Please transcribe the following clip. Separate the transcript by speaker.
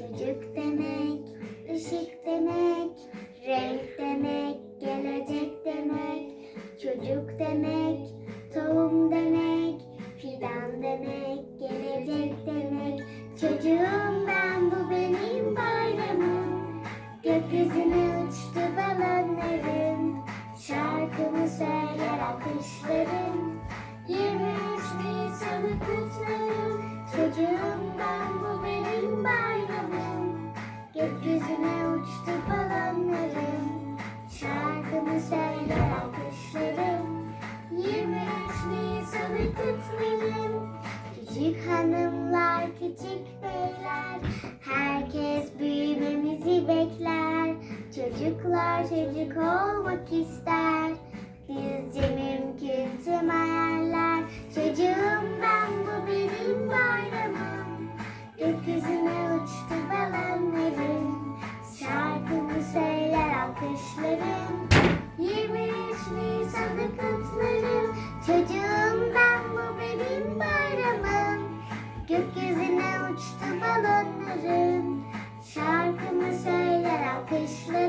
Speaker 1: Çocuk demek, ışık demek, renk demek, gelecek demek. Çocuk demek, tohum demek, fidan demek, gelecek demek. Çocuğum ben bu benim bayramım. Gökyüzüne uçtu balonlarım. Şarkımı söyler alkışlarım. 23 Nisan'ı kutlarım. Çocuğum Söyler alkışlarım. 23 Nisan'ı kutlarım. Küçük hanımlar, küçük beyler, herkes büyümemizi bekler. Çocuklar çocuk olmak ister, bizce Balonlarım. Şarkımı söyler alkışlarım.